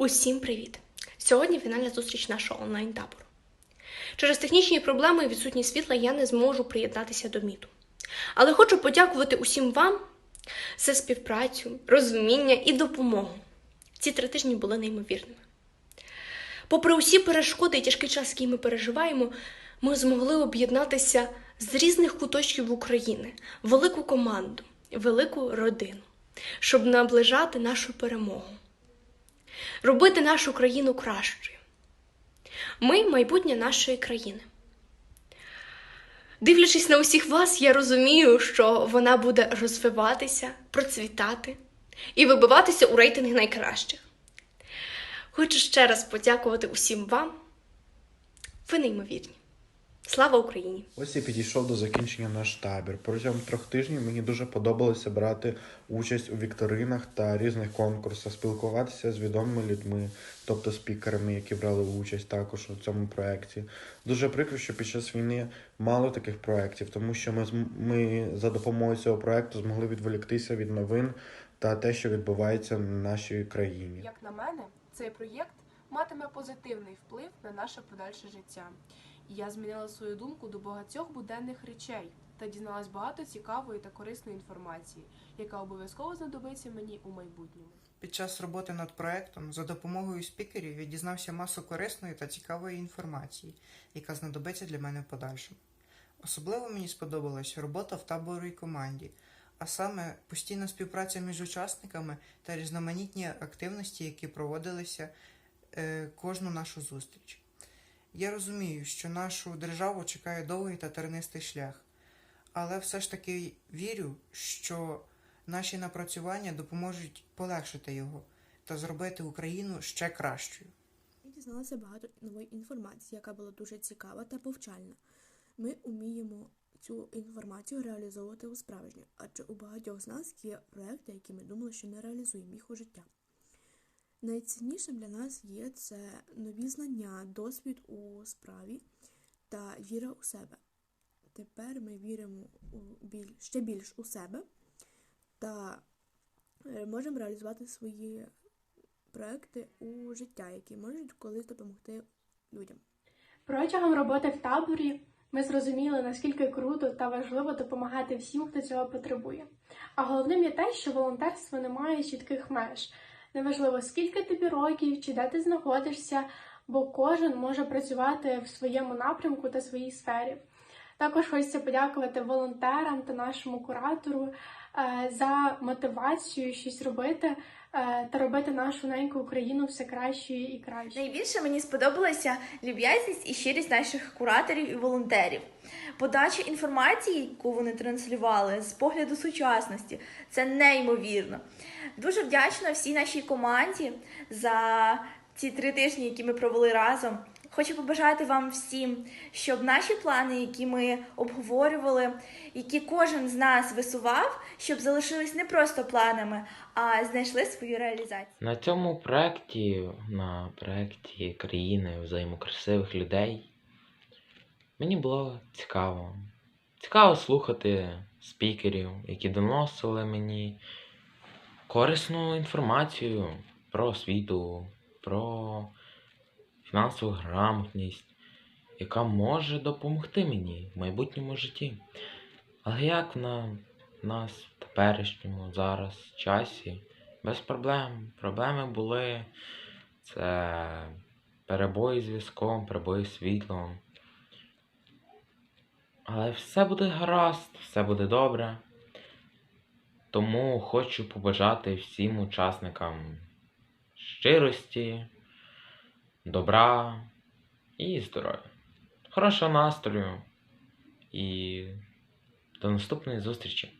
Усім привіт! Сьогодні фінальна зустріч нашого онлайн-табору. Через технічні проблеми і відсутність світла я не зможу приєднатися до міту. Але хочу подякувати усім вам за співпрацю, розуміння і допомогу. Ці три тижні були неймовірними. Попри усі перешкоди і тяжкий час, який ми переживаємо, ми змогли об'єднатися з різних куточків України, велику команду, велику родину, щоб наближати нашу перемогу робити нашу країну кращою. Ми майбутнє нашої країни. Дивлячись на усіх вас, я розумію, що вона буде розвиватися, процвітати і вибиватися у рейтинг найкращих. Хочу ще раз подякувати усім вам. Ви неймовірні. Слава Україні! Ось і підійшов до закінчення наш табір. Протягом трьох тижнів мені дуже подобалося брати участь у вікторинах та різних конкурсах, спілкуватися з відомими людьми, тобто спікерами, які брали участь також у цьому проєкті. Дуже прикро, що під час війни мало таких проєктів, тому що ми, ми за допомогою цього проєкту змогли відволіктися від новин та те, що відбувається в нашій країні. Як на мене, цей проєкт матиме позитивний вплив на наше подальше життя. Я змінила свою думку до багатьох буденних речей та дізналась багато цікавої та корисної інформації, яка обов'язково знадобиться мені у майбутньому. Під час роботи над проектом за допомогою спікерів я дізнався масу корисної та цікавої інформації, яка знадобиться для мене в подальшому. Особливо мені сподобалась робота в таборі команді, а саме постійна співпраця між учасниками та різноманітні активності, які проводилися е, кожну нашу зустріч. Я розумію, що нашу державу чекає довгий та тернистий шлях, але все ж таки вірю, що наші напрацювання допоможуть полегшити його та зробити Україну ще кращою. Я дізналася багато нової інформації, яка була дуже цікава та повчальна. Ми вміємо цю інформацію реалізовувати у справжнє, адже у багатьох з нас є проекти, які ми думали, що не реалізуємо їх у життя. Найціннішим для нас є це нові знання, досвід у справі та віра у себе. Тепер ми віримо у біль, ще більш у себе та е, можемо реалізувати свої проекти у життя, які можуть колись допомогти людям. Протягом роботи в таборі ми зрозуміли, наскільки круто та важливо допомагати всім, хто цього потребує. А головним є те, що волонтерство не має чітких меж. Неважливо, скільки тобі років чи де ти знаходишся, бо кожен може працювати в своєму напрямку та своїй сфері. Також хочеться подякувати волонтерам та нашому куратору е, за мотивацію щось робити е, та робити нашу неньку Україну все кращою і кращою. Найбільше мені сподобалася люб'язність і щирість наших кураторів і волонтерів. Подача інформації, яку вони транслювали з погляду сучасності, це неймовірно. Дуже вдячна всій нашій команді за ці три тижні, які ми провели разом. Хочу побажати вам всім, щоб наші плани, які ми обговорювали, які кожен з нас висував, щоб залишились не просто планами, а знайшли свою реалізацію. На цьому проєкті, на проєкті країни взаємокрасивих людей, мені було цікаво. Цікаво слухати спікерів, які доносили мені корисну інформацію про освіту, про фінансову грамотність, яка може допомогти мені в майбутньому житті. Але як на нас в теперішньому зараз часі без проблем. Проблеми були це перебої з зв'язком, перебої з світлом. Але все буде гаразд, все буде добре. Тому хочу побажати всім учасникам щирості, добра і здоров'я. Хорошого настрою і до наступної зустрічі!